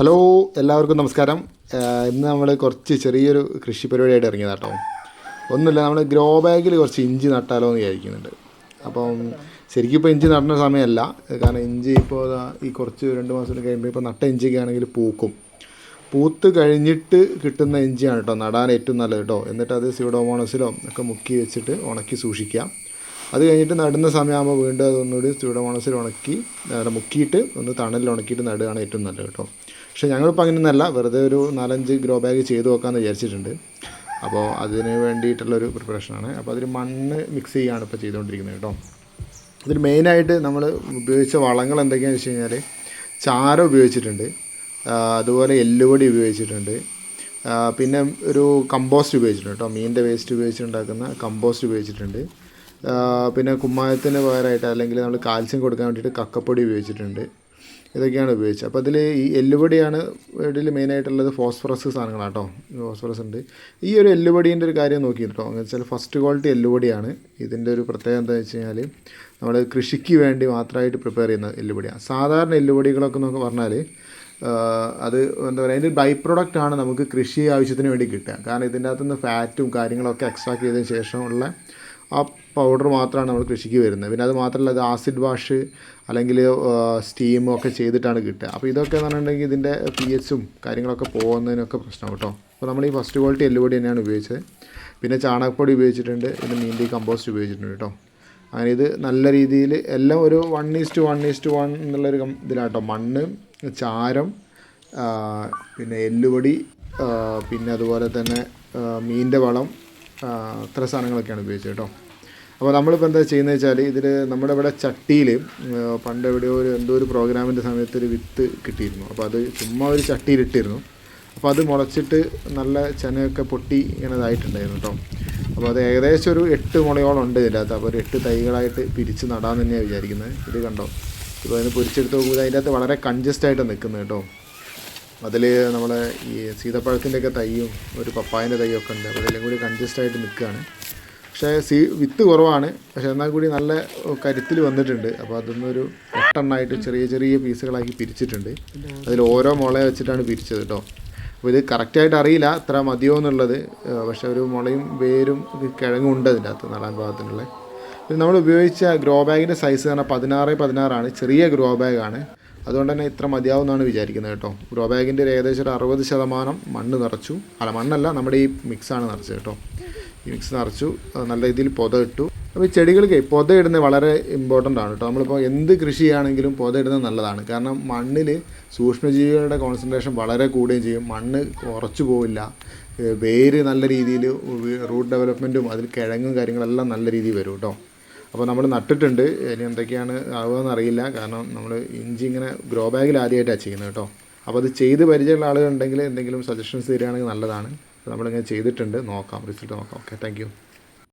Hello എല്ലാവർക്കും നമസ്കാരം. ഇന്ന് നമ്മൾ കുറച്ച് ചെറിയൊരു കൃഷി പരിപാടിയായിട്ട് ഇറങ്ങിയതാ കേട്ടോ ഒന്നുമില്ല നമ്മൾ ഗ്രോ ബാഗിൽ കുറച്ച് ഇഞ്ചി നട്ടാലോ എന്ന് വിചാരിക്കുന്നുണ്ട്. അപ്പം ശരിക്കും ഇപ്പോൾ ഇഞ്ചി നടുന്ന സമയമല്ല. കാരണം ഇഞ്ചി ഇപ്പോൾ ഈ കുറച്ച് രണ്ട് മാസം കഴിയുമ്പോൾ ഇപ്പോൾ നട്ട ഇഞ്ചിയൊക്കെ ആണെങ്കിൽ പൂക്കും. പൂത്ത് കഴിഞ്ഞിട്ട് കിട്ടുന്ന ഇഞ്ചിയാണ് കേട്ടോ നടാൻ ഏറ്റവും നല്ലത് കേട്ടോ. എന്നിട്ട് അത് സ്യൂഡോമോണസിലോ ഒക്കെ മുക്കി വെച്ചിട്ട് ഉണക്കി സൂക്ഷിക്കാം. അത് കഴിഞ്ഞിട്ട് നടുന്ന സമയമാകുമ്പോൾ വീണ്ടും അതൊന്നുകൂടി സ്യൂഡോമോണസിൽ ഉണക്കി മുക്കിയിട്ട് ഒന്ന് തണലിൽ ഉണക്കിയിട്ട് നടുകയാണ് ഏറ്റവും നല്ലത് കേട്ടോ. പക്ഷേ ഞങ്ങളിപ്പോൾ അങ്ങനെയൊന്നല്ല വെറുതെ ഒരു നാലഞ്ച് ഗ്രോ ബാഗ് ചെയ്ത് നോക്കാമെന്ന് വിചാരിച്ചിട്ടുണ്ട്. അപ്പോൾ അതിന് വേണ്ടിയിട്ടുള്ളൊരു പ്രിപ്പറേഷനാണ്. അപ്പോൾ അതിൽ മണ്ണ് മിക്സ് ചെയ്യുകയാണ് ഇപ്പോൾ ചെയ്തുകൊണ്ടിരിക്കുന്നത് കേട്ടോ. അതിൽ മെയിനായിട്ട് നമ്മൾ ഉപയോഗിച്ച വളങ്ങൾ എന്തൊക്കെയാണെന്ന് വെച്ച് കഴിഞ്ഞാൽ ചാരം ഉപയോഗിച്ചിട്ടുണ്ട് അതുപോലെ എല്ലുപൊടി ഉപയോഗിച്ചിട്ടുണ്ട് പിന്നെ ഒരു കമ്പോസ്റ്റ് ഉപയോഗിച്ചിട്ടുണ്ട് കേട്ടോ. മീനിന്റെ വേസ്റ്റ് ഉപയോഗിച്ചുണ്ടാക്കുന്ന കമ്പോസ്റ്റ് ഉപയോഗിച്ചിട്ടുണ്ട്. പിന്നെ കുമ്മായത്തിന് പകരമായിട്ട് അല്ലെങ്കിൽ നമ്മൾ കാൽസ്യം കൊടുക്കാൻ വേണ്ടിയിട്ട് കക്കപ്പൊടി ഉപയോഗിച്ചിട്ടുണ്ട്. ഇതൊക്കെയാണ് ഉപയോഗിച്ചത്. അപ്പോൾ അതിൽ ഈ എല്ലുപൊടിയാണ് ഇതിൽ മെയിനായിട്ടുള്ളത് ഫോസ്ഫറസ് സാധനങ്ങളാണ് കേട്ടോ ഫോസ്ഫറസ് ഉണ്ട്. ഈ ഒരു എല്ലുപൊടീന്റെ ഒരു കാര്യം നോക്കി കേട്ടോ എന്ന് വെച്ചാൽ ഫസ്റ്റ് ക്വാളിറ്റി എല്ലുപൊടിയാണ്. ഇതിന്റെ ഒരു പ്രത്യേകത എന്താ വെച്ച് കഴിഞ്ഞാൽ നമ്മൾ കൃഷിക്ക് വേണ്ടി മാത്രമായിട്ട് പ്രിപ്പയർ ചെയ്യുന്ന എല്ലുപൊടിയാണ്. സാധാരണ എല്ലുപൊടികളൊക്കെ നമുക്ക് പറഞ്ഞാൽ അത് എന്താ പറയുക അതിന്റെ ബൈ പ്രൊഡക്റ്റ് ആണ് നമുക്ക് കൃഷി ആവശ്യത്തിന് വേണ്ടി കിട്ടുക. കാരണം ഇതിന്റെ അകത്തുനിന്ന് ഫാറ്റും കാര്യങ്ങളൊക്കെ എക്സ്ട്രാക്ട് ചെയ്തതിന് ശേഷമുള്ള ആ പൗഡർ മാത്രമാണ് നമ്മൾ കൃഷിക്ക് വരുന്നത്. പിന്നെ അത് മാത്രമല്ല അത് ആസിഡ് വാഷ് അല്ലെങ്കിൽ സ്റ്റീമും ഒക്കെ ചെയ്തിട്ടാണ് കിട്ടുക. അപ്പോൾ ഇതൊക്കെ എന്ന് പറഞ്ഞിട്ടുണ്ടെങ്കിൽ ഇതിന്റെ പി എച്ചും കാര്യങ്ങളൊക്കെ പോകുന്നതിനൊക്കെ പ്രശ്നം കേട്ടോ. അപ്പോൾ നമ്മൾ ഈ ഫസ്റ്റ് ക്വാളിറ്റി എല്ലുപൊടി തന്നെയാണ് ഉപയോഗിച്ചത്. പിന്നെ ചാണകപ്പൊടി ഉപയോഗിച്ചിട്ടുണ്ട്. പിന്നെ മീന്റെ കമ്പോസ്റ്റ് ഉപയോഗിച്ചിട്ടുണ്ട് കേട്ടോ. അങ്ങനെ ഇത് നല്ല രീതിയിൽ എല്ലാം ഒരു one is to one is to one എന്നുള്ളൊരു ഇതിലാട്ടോ മണ്ണ് ചാരം പിന്നെ എല്ലുപൊടി പിന്നെ അതുപോലെ തന്നെ മീന്റെ വളം അത്ര സാധനങ്ങളൊക്കെയാണ് ഉപയോഗിച്ചത് കേട്ടോ. അപ്പോൾ നമ്മളിപ്പോൾ എന്താ ചെയ്യുന്നത് വെച്ചാൽ ഇതിൽ നമ്മുടെ ഇവിടെ ചട്ടിയിൽ പണ്ട് എവിടെയോ ഒരു എന്തോ ഒരു പ്രോഗ്രാമിന്റെ സമയത്ത് ഒരു വിത്ത് കിട്ടിയിരുന്നു. അപ്പോൾ അത് ചുമ്മാ ഒരു ചട്ടിയിലിട്ടിരുന്നു അപ്പോൾ അത് മുളച്ചിട്ട് നല്ല ചനയൊക്കെ പൊട്ടി ഇങ്ങനെ ഇതായിട്ടുണ്ടായിരുന്നു കേട്ടോ. അപ്പോൾ അത് ഏകദേശം ഒരു എട്ട് മുളയോളം ഉണ്ട് ഇതിനകത്ത് അപ്പോൾ ഒരു എട്ട് തൈകളായിട്ട് പിരിച്ച് നടാൻ തന്നെയാണ് വിചാരിക്കുന്നത്. ഇത് കണ്ടോ? ഇപ്പോൾ അതിന് പൊരിച്ചെടുത്ത് നോക്കുമ്പോൾ അതിന്റെ അകത്ത് വളരെ കൺജസ്റ്റ് ആയിട്ട് നിൽക്കുന്നത് കേട്ടോ. അതിൽ നമ്മളെ ഈ സീതപ്പഴത്തിന്റെയൊക്കെ തൈയും ഒരു പപ്പായന്റെ ഒക്കെ ഉണ്ട്. അപ്പോൾ ഇതെല്ലാം കൂടി കൺജസ്റ്റ് ആയിട്ട് നിൽക്കുകയാണ്. പക്ഷേ സീ വിത്ത് കുറവാണ്. പക്ഷേ എന്നാൽ കൂടി നല്ല കരുത്തിൽ വന്നിട്ടുണ്ട്. അപ്പോൾ അതൊന്നൊരു എട്ടെണ്ണമായിട്ട് ചെറിയ ചെറിയ പീസുകളാക്കി പിരിച്ചിട്ടുണ്ട്. അതിൽ ഓരോ മുള വെച്ചിട്ടാണ് പിരിച്ചത് കേട്ടോ. അപ്പോൾ ഇത് കറക്റ്റായിട്ട് അറിയില്ല ഇത്ര മതിയോ എന്നുള്ളത്. പക്ഷെ ഒരു മുളയും വേരും കിഴങ്ങും ഉണ്ട് അതിന്റെ അകത്ത് നടാൻ ഭാഗത്തിനുള്ള നമ്മൾ ഉപയോഗിച്ച ഗ്രോ ബാഗിന്റെ സൈസ് പറഞ്ഞാൽ പതിനാറ് പതിനാറാണ്. ചെറിയ ഗ്രോ ബാഗാണ്. അതുകൊണ്ട് തന്നെ ഇത്ര മതിയാവുമെന്നാണ് വിചാരിക്കുന്നത് കേട്ടോ. ഗ്രോ ബാഗിന്റെ ഒരു ഏകദേശം ഒരു അറുപത് ശതമാനം മണ്ണ് നിറച്ചു. അല്ല മണ്ണല്ല നമ്മുടെ ഈ മിക്സാണ് നിറച്ചത് കേട്ടോ. ഈ മിക്സ് നിറച്ചു. നല്ല രീതിയിൽ പൊത ഇട്ടു. അപ്പോൾ ഈ ചെടികൾക്ക് പൊത ഇടുന്നത് വളരെ ഇമ്പോർട്ടന്റ് ആണ് കേട്ടോ. നമ്മളിപ്പോൾ എന്ത് കൃഷി ചെയ്യുകയാണെങ്കിലും പൊത ഇടുന്നത് നല്ലതാണ്. കാരണം മണ്ണിൽ സൂക്ഷ്മജീവികളുടെ കോൺസെൻട്രേഷൻ വളരെ കൂടുകയും ചെയ്യും. മണ്ണ് കുറച്ചു പോവില്ല. വേര് നല്ല രീതിയിൽ റൂട്ട് ഡെവലപ്മെന്റും അതിൽ കിഴങ്ങും കാര്യങ്ങളെല്ലാം നല്ല രീതിയിൽ വരും കേട്ടോ. അപ്പോൾ നമ്മൾ നട്ടിട്ടുണ്ട്. ഇനി എന്തൊക്കെയാണ് ആവുകയെന്ന് അറിയില്ല. കാരണം നമ്മൾ ഇഞ്ചി ഇങ്ങനെ ഗ്രോ ബാഗിൽ ആദ്യമായിട്ടാണ് ചെയ്യുന്നത് കേട്ടോ. അപ്പോൾ അത് ചെയ്ത് പരിചയമുള്ള ആളുകളുണ്ടെങ്കിൽ എന്തെങ്കിലും സജഷൻസ് തരികയാണെങ്കിൽ നല്ലതാണ്. നമ്മളിങ്ങനെ ചെയ്തിട്ടുണ്ട്. നോക്കാം. റിസൾട്ട് നോക്കാം. Okay thank